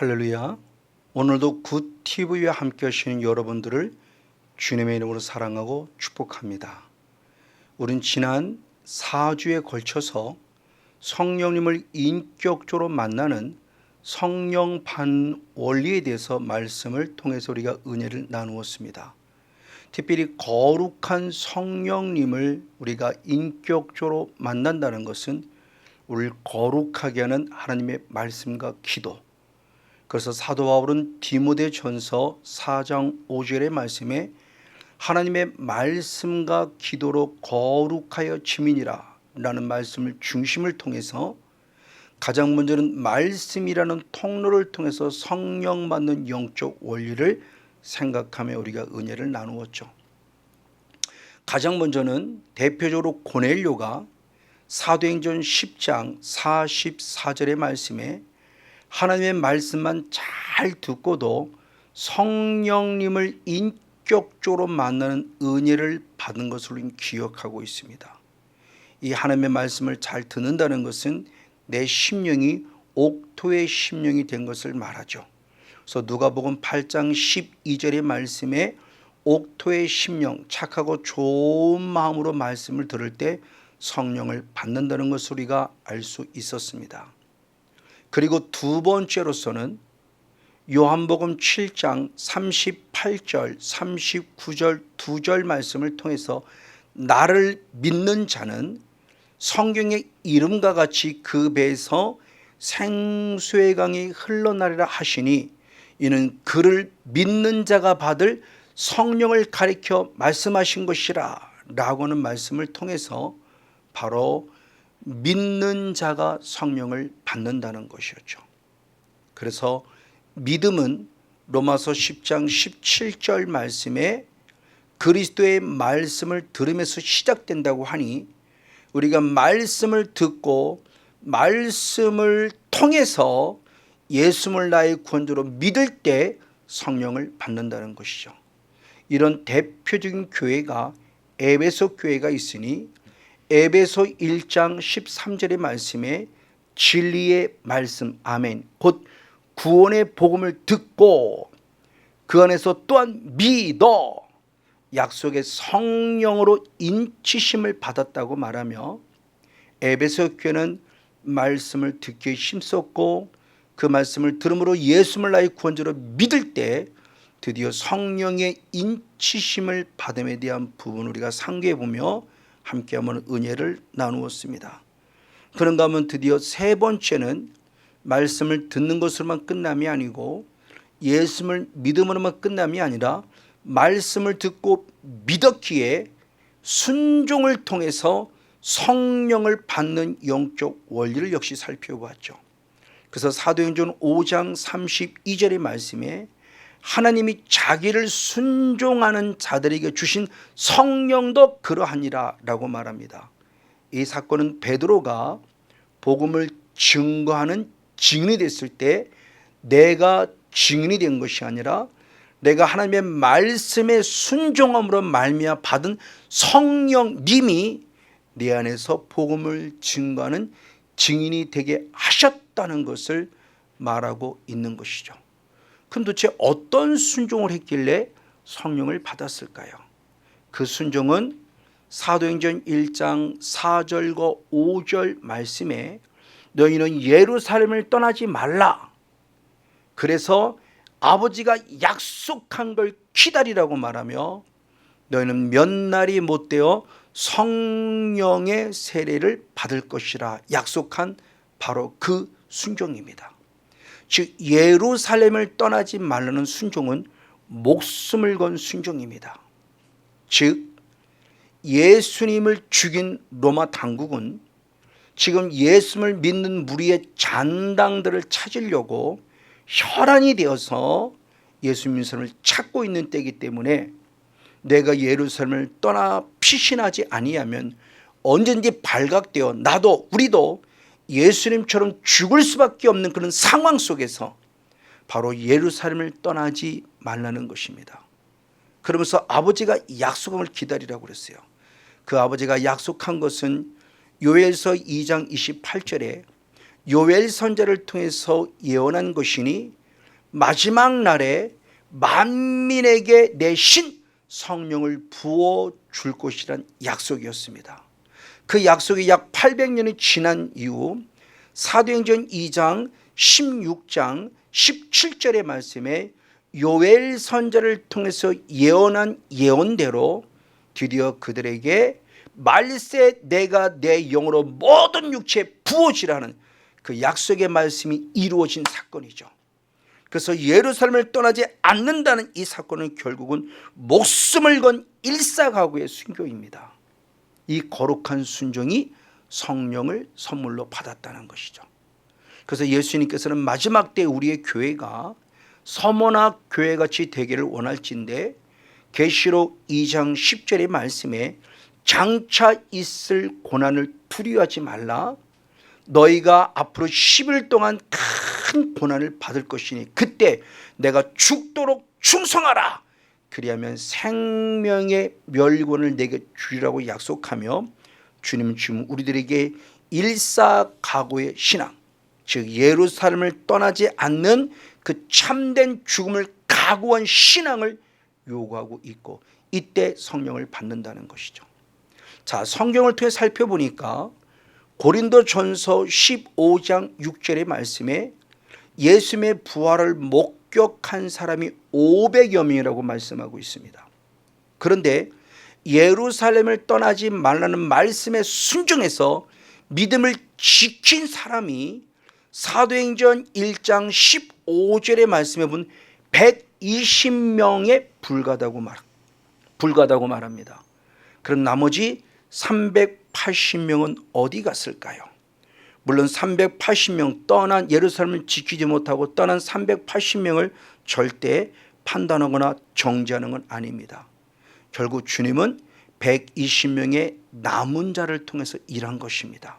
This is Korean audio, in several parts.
할렐루야. 오늘도 굿 TV와 함께 하시는 여러분들을 주님의 이름으로 사랑하고 축복합니다. 우린 지난 4주에 걸쳐서 성령님을 인격적으로 만나는 성령 반 원리에 대해서 말씀을 통해서 우리가 은혜를 나누었습니다. 특별히 거룩한 성령님을 우리가 인격적으로 만난다는 것은 우리를 거룩하게 하는 하나님의 말씀과 기도. 그래서 사도 바울은 디모데 전서 4장 5절의 말씀에 하나님의 말씀과 기도로 거룩하여 지민이라 라는 말씀을 중심을 통해서 가장 먼저는 말씀이라는 통로를 통해서 성령 받는 영적 원리를 생각하며 우리가 은혜를 나누었죠. 가장 먼저는 대표적으로 고넬료가 사도행전 10장 44절의 말씀에 하나님의 말씀만 잘 듣고도 성령님을 인격적으로 만나는 은혜를 받은 우리는 기억하고 있습니다. 이 하나님의 말씀을 잘 듣는다는 것은 내 심령이 옥토의 심령이 된 것을 말하죠. 그래서 누가복음 8장 12절의 말씀에 옥토의 심령 착하고 좋은 마음으로 말씀을 들을 때 성령을 받는다는 것을 우리가 알 수 있었습니다. 그리고 두 번째로서는 요한복음 7장 38절, 39절 두 절 말씀을 통해서 나를 믿는 자는 성경의 이름과 같이 그 배에서 생수의 강이 흘러나리라 하시니 이는 그를 믿는 자가 받을 성령을 가리켜 말씀하신 것이라 라고는 말씀을 통해서 바로 믿는 자가 성령을 받는다는 것이었죠. 그래서 믿음은 로마서 10장 17절 말씀에 그리스도의 말씀을 들으면서 시작된다고 하니 우리가 말씀을 듣고 말씀을 통해서 예수를 나의 구원자로 믿을 때 성령을 받는다는 것이죠. 이런 대표적인 교회가 에베소 교회가 있으니 에베소 1장 13절의 말씀에 진리의 말씀 아멘. 곧 구원의 복음을 듣고 그 안에서 또한 믿어 약속의 성령으로 인치심을 받았다고 말하며 에베소 교회는 말씀을 듣기에 힘썼고 그 말씀을 들음으로 예수를 나의 구원자로 믿을 때 드디어 성령의 인치심을 받음에 대한 부분을 우리가 상기해 보며 함께 한번 은혜를 나누었습니다. 그런가 하면 드디어 세 번째는 말씀을 듣는 것으로만 끝남이 아니고 예수를 믿음으로만 끝남이 아니라 말씀을 듣고 믿었기에 순종을 통해서 성령을 받는 영적 원리를 역시 살펴보았죠. 그래서 사도행전 5장 32절의 말씀에 하나님이 자기를 순종하는 자들에게 주신 성령도 그러하니라 라고 말합니다. 이 사건은 베드로가 복음을 증거하는 증인이 됐을 때 내가 증인이 된 것이 아니라 내가 하나님의 말씀에 순종함으로 말미암아 받은 성령님이 내 안에서 복음을 증거하는 증인이 되게 하셨다는 것을 말하고 있는 것이죠. 그럼 도대체 어떤 순종을 했길래 성령을 받았을까요? 그 순종은 사도행전 1장 4절과 5절 말씀에 너희는 예루살렘을 떠나지 말라. 그래서 아버지가 약속한 걸 기다리라고 말하며 너희는 몇 날이 못 되어 성령의 세례를 받을 것이라 약속한 바로 그 순종입니다. 즉 예루살렘을 떠나지 말라는 순종은 목숨을 건 순종입니다. 즉 예수님을 죽인 로마 당국은 지금 예수를 믿는 무리의 잔당들을 찾으려고 혈안이 되어서 예수님 사람을 찾고 있는 때이기 때문에 내가 예루살렘을 떠나 피신하지 아니하면 언제든지 발각되어 나도 우리도 예수님처럼 죽을 수밖에 없는 그런 상황 속에서 바로 예루살렘을 떠나지 말라는 것입니다. 그러면서 아버지가 약속함을 기다리라고 그랬어요. 그 아버지가 약속한 것은 요엘서 2장 28절에 요엘 선자를 통해서 예언한 것이니 마지막 날에 만민에게 내 신 성령을 부어 줄 것이란 약속이었습니다. 그 약속이 약 800년이 지난 이후 사도행전 2장 16장 17절의 말씀에 요엘 선자를 통해서 예언한 예언대로 드디어 그들에게 말세 내가 내 영으로 모든 육체에 부어지라는 그 약속의 말씀이 이루어진 사건이죠. 그래서 예루살렘을 떠나지 않는다는 이 사건은 결국은 목숨을 건 일사가구의 순교입니다. 이 거룩한 순종이 성령을 선물로 받았다는 것이죠. 그래서 예수님께서는 마지막 때 우리의 교회가 서머나 교회같이 되기를 원할진데 계시록 2장 10절의 말씀에 장차 있을 고난을 두려워하지 말라 너희가 앞으로 10일 동안 큰 고난을 받을 것이니 그때 내가 죽도록 충성하라 그리하면 생명의 멸권을 내게 주리라고 약속하며 주님은 지금 우리들에게 일사각오의 신앙 즉 예루살렘을 떠나지 않는 그 참된 죽음을 각오한 신앙을 요구하고 있고 이때 성령을 받는다는 것이죠. 자, 성경을 통해 살펴보니까 고린도 전서 15장 6절의 말씀에 예수님의 부활을 목 격한 사람이 500여 명이라고 말씀하고 있습니다. 그런데 예루살렘을 떠나지 말라는 말씀에 순종해서 믿음을 지킨 사람이 사도행전 1장 15절의 말씀에 본 120명에 불과하다고 말 불과하다고 말합니다. 그럼 나머지 380명은 어디 갔을까요? 물론 380명 떠난 예루살렘을 지키지 못하고 떠난 380명을 절대 판단하거나 정죄하는 건 아닙니다. 결국 주님은 120명의 남은 자를 통해서 일한 것입니다.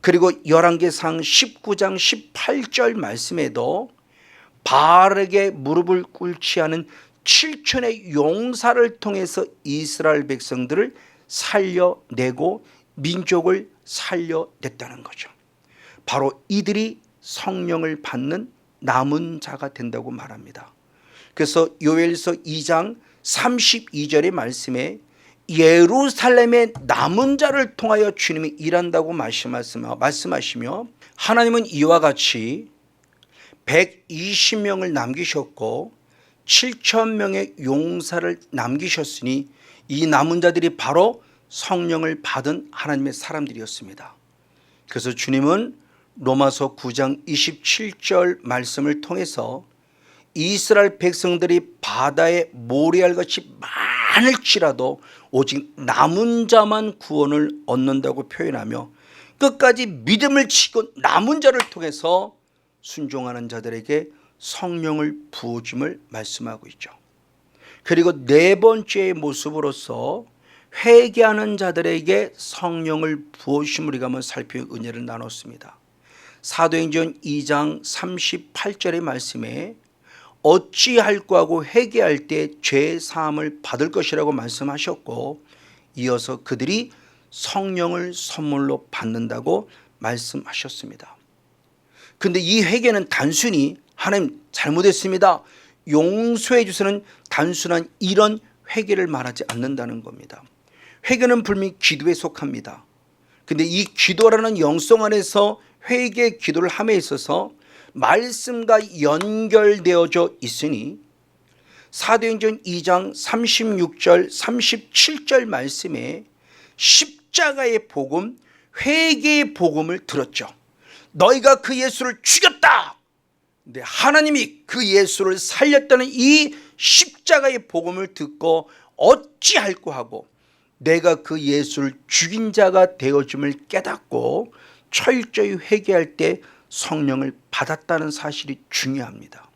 그리고 열왕기상 19장 18절 말씀에도 바르게 무릎을 꿇지 않은 7천의 용사를 통해서 이스라엘 백성들을 살려내고 민족을 살려냈다는 거죠. 바로 이들이 성령을 받는 남은 자가 된다고 말합니다. 그래서 요엘서 2장 32절의 말씀에 예루살렘의 남은 자를 통하여 주님이 일한다고 말씀하시며 하나님은 이와 같이 120명을 남기셨고 7천 명의 용사를 남기셨으니 이 남은 자들이 바로 성령을 받은 하나님의 사람들이었습니다. 그래서 주님은 로마서 9장 27절 말씀을 통해서 이스라엘 백성들이 바다에 모래알 같이 많을지라도 오직 남은 자만 구원을 얻는다고 표현하며 끝까지 믿음을 치고 남은 자를 통해서 순종하는 자들에게 성령을 부어줌을 말씀하고 있죠. 그리고 네 번째의 모습으로서 회개하는 자들에게 성령을 부어심 우리가 한번 살펴 은혜를 나눴습니다. 사도행전 2장 38절의 말씀에 어찌할까 하고 회개할 때 죄 사함을 받을 것이라고 말씀하셨고 이어서 그들이 성령을 선물로 받는다고 말씀하셨습니다. 근데 이 회개는 단순히 하나님 잘못했습니다. 용서해 주세는 단순한 이런 회개를 말하지 않는다는 겁니다. 회개는 분명히 기도에 속합니다. 근데 이 기도라는 영성 안에서 회개 기도를 함에 있어서 말씀과 연결되어져 있으니 사도행전 2장 36절 37절 말씀에 십자가의 복음 회개의 복음을 들었죠. 너희가 그 예수를 죽였다. 근데 하나님이 그 예수를 살렸다는 이 십자가의 복음을 듣고 어찌할꼬 하고 내가 그 예수를 죽인 자가 되어줌을 깨닫고 철저히 회개할 때 성령을 받았다는 사실이 중요합니다.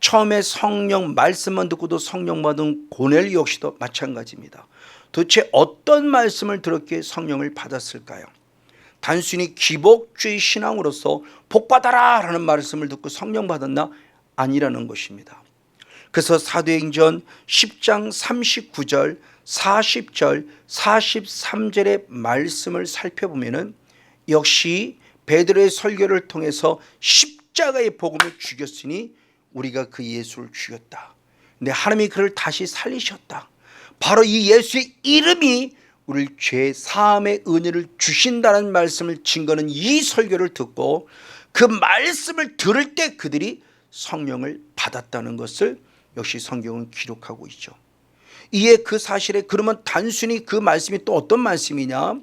처음에 성령 말씀만 듣고도 성령 받은 고넬 역시도 마찬가지입니다. 도대체 어떤 말씀을 들었기에 성령을 받았을까요? 단순히 기복주의 신앙으로서 복받아라 라는 말씀을 듣고 성령 받았나? 아니라는 것입니다. 그래서 사도행전 10장 39절, 40절, 43절의 말씀을 살펴보면 역시 베드로의 설교를 통해서 십자가의 복음을 죽였으니 우리가 그 예수를 죽였다. 근데 하나님이 그를 다시 살리셨다. 바로 이 예수의 이름이 우리를 죄 사함의 은혜를 주신다는 말씀을 증거는 이 설교를 듣고 그 말씀을 들을 때 그들이 성령을 받았다는 것을 역시 성경은 기록하고 있죠. 이에 그 사실에 그러면 단순히 그 말씀이 또 어떤 말씀이냐?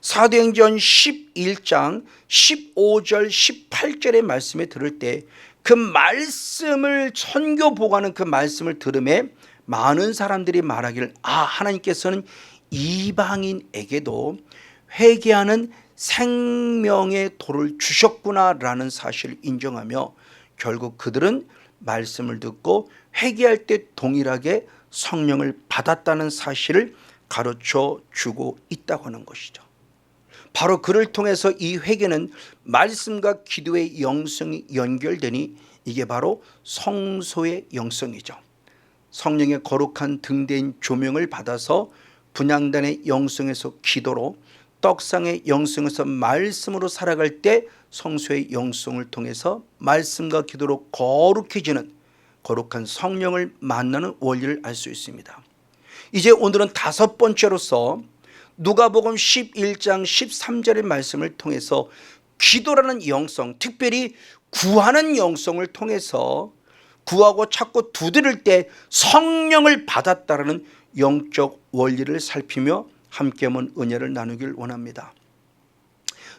사도행전 11장 15절 18절의 말씀에 들을 때 그 말씀을 선교 보고하는 그 말씀을 들음에 많은 사람들이 말하기를 아 하나님께서는 이방인에게도 회개하는 생명의 도를 주셨구나라는 사실을 인정하며 결국 그들은 말씀을 듣고 회개할 때 동일하게 성령을 받았다는 사실을 가르쳐 주고 있다고 하는 것이죠. 바로 그를 통해서 이 회개는 말씀과 기도의 영성이 연결되니 이게 바로 성소의 영성이죠. 성령의 거룩한 등대인 조명을 받아서 분양단의 영성에서 기도로 떡상의 영성에서 말씀으로 살아갈 때 성소의 영성을 통해서 말씀과 기도로 거룩해지는 거룩한 성령을 만나는 원리를 알 수 있습니다. 이제 오늘은 다섯 번째로서 누가복음 11장 13절의 말씀을 통해서 기도라는 영성, 특별히 구하는 영성을 통해서 구하고 찾고 두드릴 때 성령을 받았다라는 영적 원리를 살피며 함께 한번 은혜를 나누길 원합니다.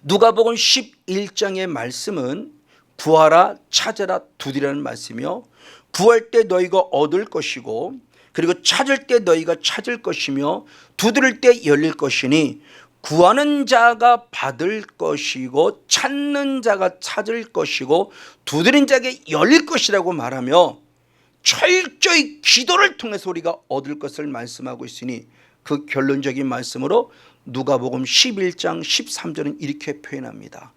누가복음 11장의 말씀은 구하라 찾아라 두드리라는 말씀이며 구할 때 너희가 얻을 것이고 그리고 찾을 때 너희가 찾을 것이며 두드릴 때 열릴 것이니 구하는 자가 받을 것이고 찾는 자가 찾을 것이고 두드린 자에게 열릴 것이라고 말하며 철저히 기도를 통해서 우리가 얻을 것을 말씀하고 있으니 그 결론적인 말씀으로 누가복음 11장 13절은 이렇게 표현합니다.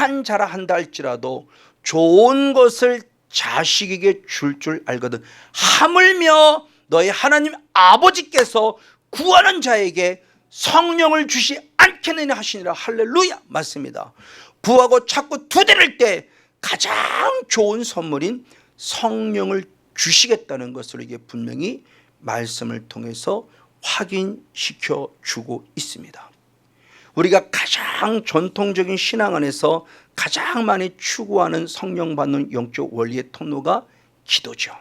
악한 자라 한다 할지라도 좋은 것을 자식에게 줄줄 알거든 하물며 너희 하나님 아버지께서 구하는 자에게 성령을 주시 않겠느냐 하시니라 할렐루야 맞습니다. 구하고 찾고 두드릴 때 가장 좋은 선물인 성령을 주시겠다는 것을 이게 분명히 말씀을 통해서 확인시켜 주고 있습니다. 우리가 가장 전통적인 신앙 안에서 가장 많이 추구하는 성령 받는 영적 원리의 통로가 기도죠.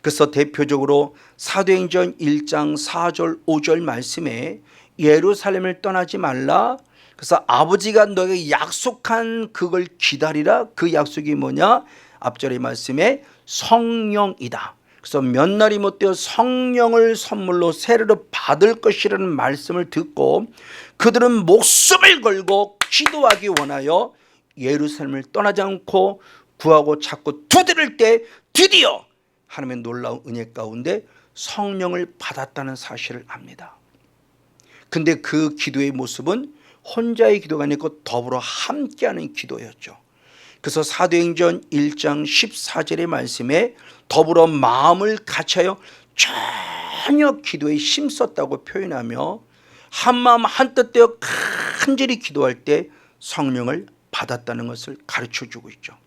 그래서 대표적으로 사도행전 1장 4절 5절 말씀에 예루살렘을 떠나지 말라. 그래서 아버지가 너에게 약속한 그걸 기다리라. 그 약속이 뭐냐? 앞절의 말씀에 성령이다. 그래서 몇 날이 못되어 성령을 선물로 세례로 받을 것이라는 말씀을 듣고 그들은 목숨을 걸고 기도하기 원하여 예루살렘을 떠나지 않고 구하고 찾고 두드릴 때 드디어 하나님의 놀라운 은혜 가운데 성령을 받았다는 사실을 압니다. 근데 그 기도의 모습은 혼자의 기도가 아니고 더불어 함께하는 기도였죠. 그래서 사도행전 1장 14절의 말씀에 더불어 마음을 같이하여 전혀 기도에 힘썼다고 표현하며 한마음 한뜻되어 간절히 기도할 때 성령을 받았다는 것을 가르쳐 주고 있죠.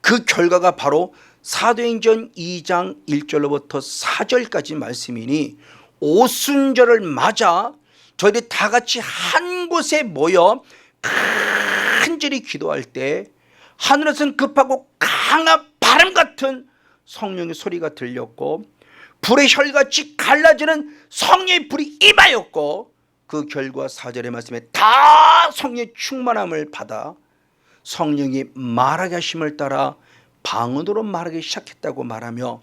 그 결과가 바로 사도행전 2장 1절로부터 4절까지 말씀이니 오순절을 맞아 저희들이 다 같이 한 곳에 모여 간절히 기도할 때 하늘에서는 급하고 강한 바람 같은 성령의 소리가 들렸고 불의 혈같이 갈라지는 성령의 불이 임하였고 그 결과 사절의 말씀에 다 성령의 충만함을 받아 성령이 말하게 하심을 따라 방언으로 말하기 시작했다고 말하며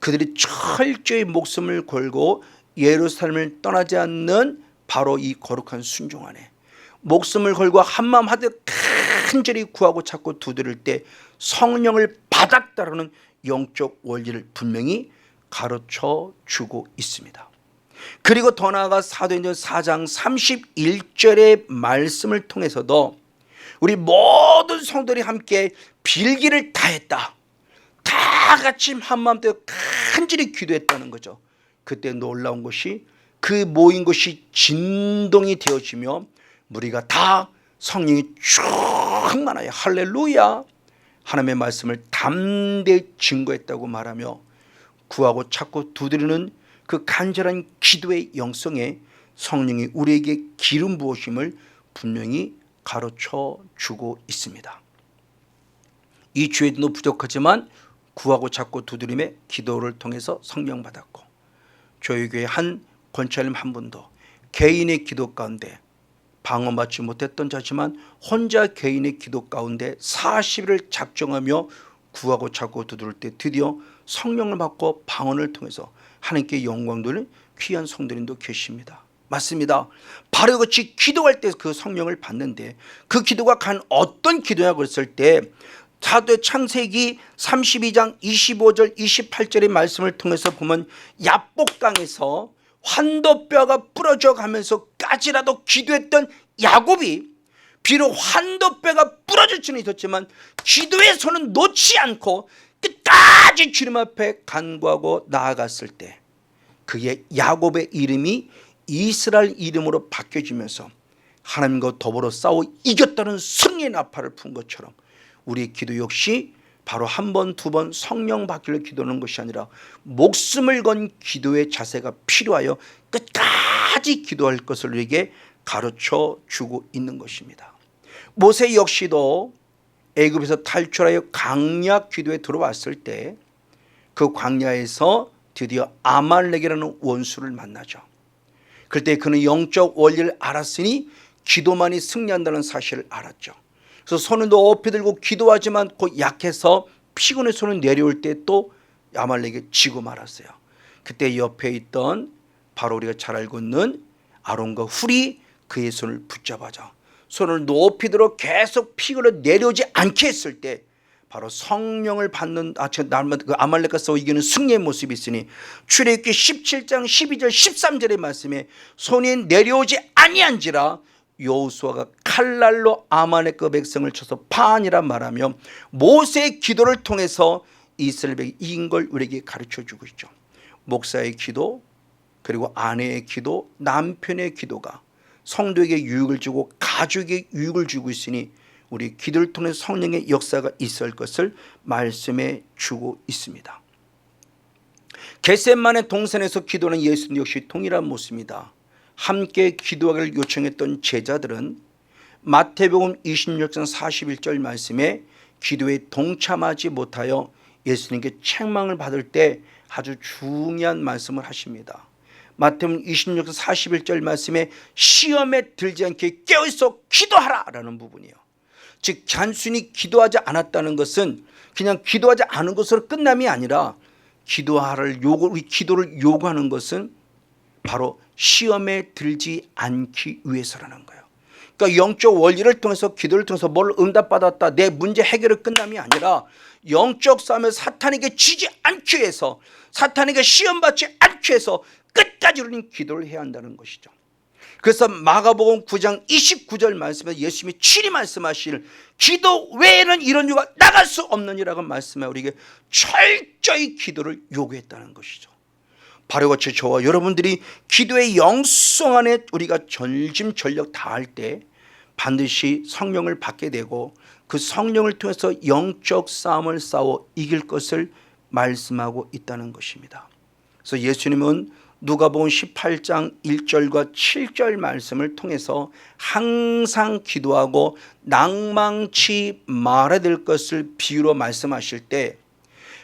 그들이 철저히 목숨을 걸고 예루살렘을 떠나지 않는 바로 이 거룩한 순종 안에 목숨을 걸고 한마음 하듯 간절히 구하고 찾고 두드릴 때 성령을 받았다라는 영적 원리를 분명히 가르쳐 주고 있습니다. 그리고 더 나아가 사도행전 4장 31절의 말씀을 통해서도 우리 모든 성도들이 함께 빌기를 다했다. 다 같이 한마음 때 간절히 기도했다는 거죠. 그때 놀라운 것이 그 모인 것이 진동이 되어지며 무리가 다 성령이 충만하여 할렐루야 하나님의 말씀을 담대히 증거했다고 말하며 구하고 찾고 두드리는 그 간절한 기도의 영성에 성령이 우리에게 기름 부으심을 분명히 가르쳐 주고 있습니다. 이 주에도 부족하지만 구하고 찾고 두드림의 기도를 통해서 성령 받았고 저희 교회 한 권찰님 한 분도 개인의 기도 가운데 방어받지 못했던 자지만 혼자 개인의 기도 가운데 40일을 작정하며 구하고 찾고 두드릴 때 드디어 성령을 받고 방언을 통해서 하나님께 영광 돌린 귀한 성도님도 계십니다. 맞습니다. 바로 같이 기도할 때 그 성령을 받는데 그 기도가 간 어떤 기도냐고 그랬을 때 사도 창세기 32장 25절 28절의 말씀을 통해서 보면 야복강에서 환도뼈가 부러져 가면서까지라도 기도했던 야곱이 비록 환도뼈가 부러질 수는 있었지만 기도의 손은 놓지 않고 끝까지 주님 앞에 간구하고 나아갔을 때 그의 야곱의 이름이 이스라엘 이름으로 바뀌어지면서 하나님과 더불어 싸워 이겼다는 승리의 나팔을 푼 것처럼 우리의 기도 역시 바로 한 번, 두 번 성령 받기를 기도하는 것이 아니라 목숨을 건 기도의 자세가 필요하여 끝까지 기도할 것을 우리에게 가르쳐 주고 있는 것입니다. 모세 역시도 애굽에서 탈출하여 강약 기도에 들어왔을 때 그 광야에서 드디어 아말렉이라는 원수를 만나죠. 그때 그는 영적 원리를 알았으니 기도만이 승리한다는 사실을 알았죠. 그래서 손을 높이 들고 기도하지만 곧 약해서 피곤해 손을 내려올 때 또 아말렉에 지고 말았어요. 그때 옆에 있던 바로 우리가 잘 알고 있는 아론과 훌이 그의 손을 붙잡아줘. 손을 높이 들어 계속 피곤해 내려오지 않게 했을 때 바로 성령을 받는 아, 그 아말렉과 싸워 이기는 승리의 모습이 있으니 출애굽기 17장 12절 13절의 말씀에 손이 내려오지 아니한지라 여호수아가 칼날로 아말렉 백성을 쳐서 파하니라 말하며 모세의 기도를 통해서 이스라엘 백이 이긴 걸 우리에게 가르쳐 주고 있죠. 목사의 기도 그리고 아내의 기도 남편의 기도가 성도에게 유익을 주고 가족에게 유익을 주고 있으니 우리 기도를 통해 성령의 역사가 있을 것을 말씀해 주고 있습니다. 겟셋만의 동산에서 기도하는 예수님 역시 동일한 모습입니다. 함께 기도하기를 요청했던 제자들은 마태복음 26장 41절 말씀에 기도에 동참하지 못하여 예수님께 책망을 받을 때 아주 중요한 말씀을 하십니다. 마태복음 26장 41절 말씀에 시험에 들지 않게 깨어있어 기도하라라는 부분이에요. 즉 단순히 기도하지 않았다는 것은 그냥 기도하지 않은 것으로 끝남이 아니라 기도하를 요구 기도를 요구하는 것은 바로 시험에 들지 않기 위해서라는 거예요. 그러니까 영적 원리를 통해서 기도를 통해서 뭘 응답받았다 내 문제 해결을 끝남이 아니라 영적 싸움에 사탄에게 지지 않기 위해서 사탄에게 시험받지 않기 위해서 끝까지 우리는 기도를 해야 한다는 것이죠. 그래서 마가복음 9장 29절 말씀에 예수님이 친히 말씀하실 기도 외에는 이런 이유가 나갈 수 없느니라고 말씀해 우리에게 철저히 기도를 요구했다는 것이죠. 바로 같이 저와 여러분들이 기도의 영성 안에 우리가 전심전력 다할 때 반드시 성령을 받게 되고 그 성령을 통해서 영적 싸움을 싸워 이길 것을 말씀하고 있다는 것입니다. 그래서 예수님은 누가복음 18장 1절과 7절 말씀을 통해서 항상 기도하고 낭망치 말아야 될 것을 비유로 말씀하실 때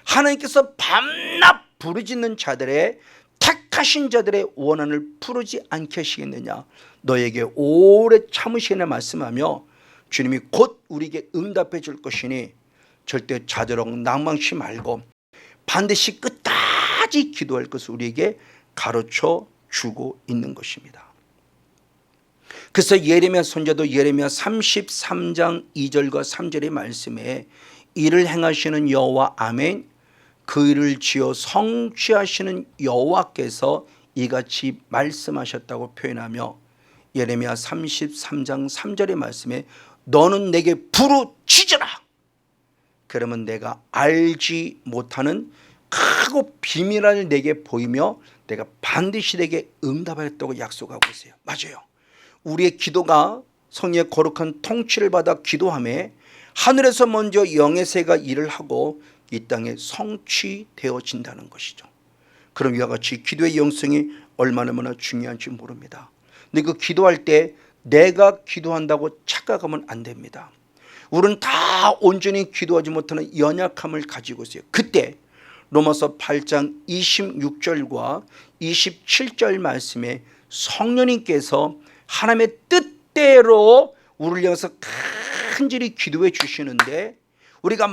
하나님께서 밤낮 부르짖는 자들의 택하신 자들의 원한을 풀지 않게 하시겠느냐 너에게 오래 참으시겠냐 말씀하며 주님이 곧 우리에게 응답해 줄 것이니 절대 자들어 낭망치 말고 반드시 끝까지 기도할 것을 우리에게 가르쳐 주고 있는 것입니다. 그래서 예레미야 손자도 예레미야 33장 2절과 3절의 말씀에 이를 행하시는 여호와 아멘 그 일을 지어 성취하시는 여호와께서 이같이 말씀하셨다고 표현하며 예레미야 33장 3절의 말씀에 너는 내게 부르짖으라 그러면 내가 알지 못하는 크고 비밀을 내게 보이며 내가 반드시 내게 응답하겠다고 약속하고 있어요. 맞아요. 우리의 기도가 성령의 거룩한 통치를 받아 기도함에 하늘에서 먼저 영의 새가 일을 하고 이 땅에 성취되어진다는 것이죠. 그럼 이와 같이 기도의 영성이 얼마나 얼마나 중요한지 모릅니다. 근데 그 기도할 때 내가 기도한다고 착각하면 안 됩니다. 우리는 다 온전히 기도하지 못하는 연약함을 가지고 있어요. 그때 로마서 8장 26절과 27절 말씀에 성령님께서 하나님의 뜻대로 우리를 향해서 간절히 기도해 주시는데 우리가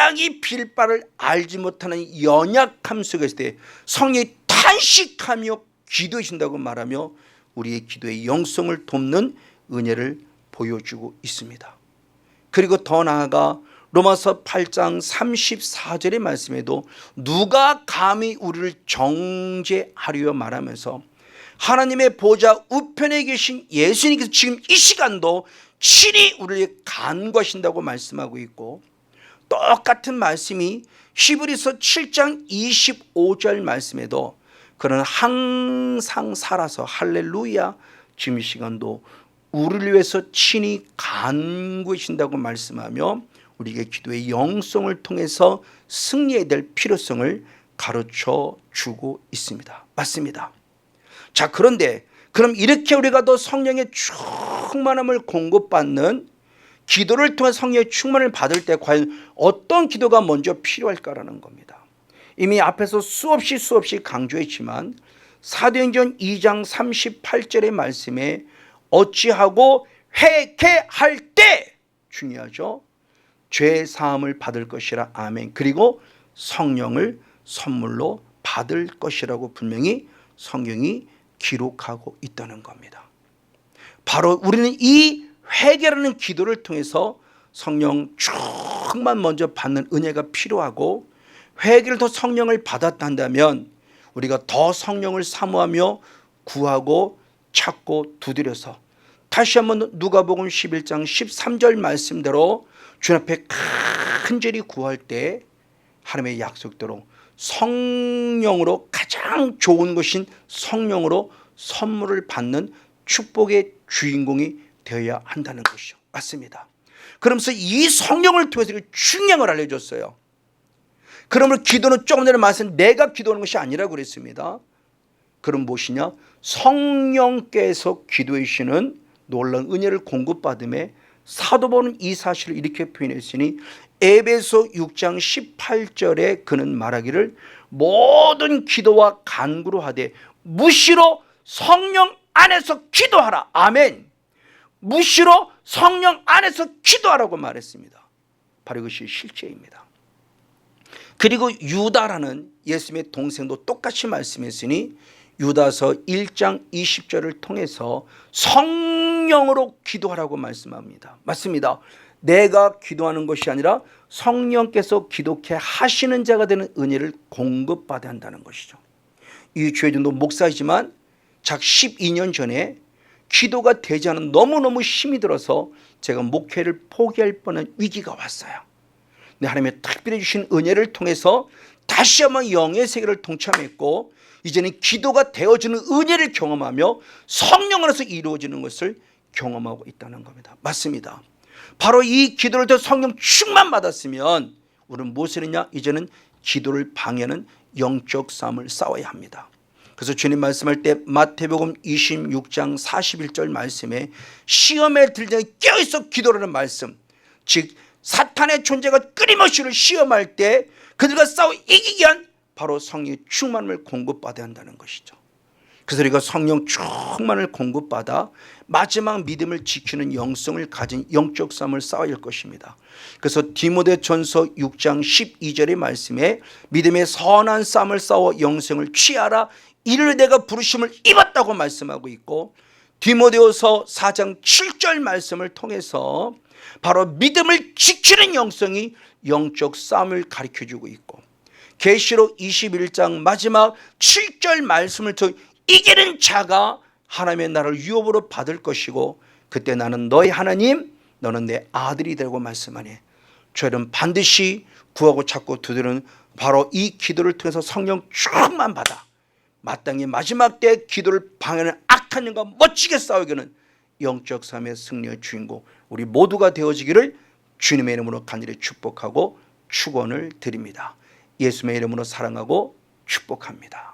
마땅히 빌 바를 알지 못하는 연약함 속에 있을 때 성령이 탄식하며 기도해 준다고 말하며 우리의 기도의 영성을 돕는 은혜를 보여주고 있습니다. 그리고 더 나아가 로마서 8장 34절의 말씀에도 누가 감히 우리를 정죄하려 말하면서 하나님의 보좌 우편에 계신 예수님께서 지금 이 시간도 친히 우리를 간과하신다고 말씀하고 있고 똑같은 말씀이 히브리서 7장 25절 말씀에도 그는 항상 살아서 할렐루야 지금 이 시간도 우리를 위해서 친히 간구하신다고 말씀하며 우리에게 기도의 영성을 통해서 승리해야 될 필요성을 가르쳐 주고 있습니다. 맞습니다. 자, 그런데 그럼 이렇게 우리가 더 성령의 충만함을 공급받는 기도를 통해 성령의 충만을 받을 때 과연 어떤 기도가 먼저 필요할까라는 겁니다. 이미 앞에서 수없이 수없이 강조했지만 사도행전 2장 38절의 말씀에 어찌하고 회개할 때 중요하죠. 죄 사함을 받을 것이라 아멘. 그리고 성령을 선물로 받을 것이라고 분명히 성경이 기록하고 있다는 겁니다. 바로 우리는 이 회개라는 기도를 통해서 성령 충만 먼저 받는 은혜가 필요하고 회개를 더 성령을 받았다면 우리가 더 성령을 사모하며 구하고 찾고 두드려서 다시 한번 누가복음 11장 13절 말씀대로 주님 앞에 간절히 구할 때 하나님의 약속대로 성령으로 가장 좋은 것인 성령으로 선물을 받는 축복의 주인공이 되어야 한다는 것이죠. 맞습니다. 그러면서 이 성령을 통해서 걸 알려줬어요. 그러므로 기도는 조금 전에 말씀 내가 기도하는 것이 아니라고 그랬습니다. 그럼 무엇이냐? 성령께서 기도해 주시는 놀라운 은혜를 공급받음에 사도 바울은 이 사실을 이렇게 표현했으니 에베소 6장 18절에 그는 말하기를 모든 기도와 간구로 하되 무시로 성령 안에서 기도하라. 아멘. 무시로 성령 안에서 기도하라고 말했습니다. 바로 이것이 실제입니다. 그리고 유다라는 예수님의 동생도 똑같이 말씀했으니 유다서 1장 20절을 통해서 성령으로 기도하라고 말씀합니다. 맞습니다. 내가 기도하는 것이 아니라 성령께서 기독해 하시는 자가 되는 은혜를 공급받아야 한다는 것이죠. 이 주혜준도 목사이지만 작 12년 전에 기도가 되지 않은 너무너무 힘이 들어서 제가 목회를 포기할 뻔한 위기가 왔어요. 근데 하나님의 특별히 주신 은혜를 통해서 다시 한번 영의 세계를 동참했고 이제는 기도가 되어지는 은혜를 경험하며 성령 안에서 이루어지는 것을 경험하고 있다는 겁니다. 맞습니다. 바로 이 기도를 더 성령 충만 받았으면 우리는 무엇을 했냐? 이제는 기도를 방해하는 영적 싸움을 싸워야 합니다. 그래서 주님 말씀할 때 마태복음 26장 41절 말씀에 시험에 들지 껴있어 기도라는 말씀 즉 사탄의 존재가 끊임없이를 시험할 때 그들과 싸워 이기기 위한 바로 성령의 충만을 공급받아야 한다는 것이죠. 그래서 우리가 성령 충만을 공급받아 마지막 믿음을 지키는 영성을 가진 영적 싸움을 싸워야 할 것입니다. 그래서 디모데 전서 6장 12절의 말씀에 믿음의 선한 싸움을 싸워 영성을 취하라 이를 내가 부르심을 입었다고 말씀하고 있고 디모데후서 4장 7절 말씀을 통해서 바로 믿음을 지키는 영성이 영적 싸움을 가르쳐 주고 있고 계시록 21장 마지막 7절 말씀을 통해 이기는 자가 하나님의 나라를 유업으로 받을 것이고 그때 나는 너의 하나님 너는 내 아들이 되고 말씀하니 저희는 반드시 구하고 찾고 두드리는 바로 이 기도를 통해서 성령 충만 받아 마땅히 마지막 때 기도를 방해하는 악한 영과 멋지게 싸우기는 영적 삶의 승리의 주인공 우리 모두가 되어지기를 주님의 이름으로 간절히 축복하고 축원을 드립니다. 예수님의 이름으로 사랑하고 축복합니다.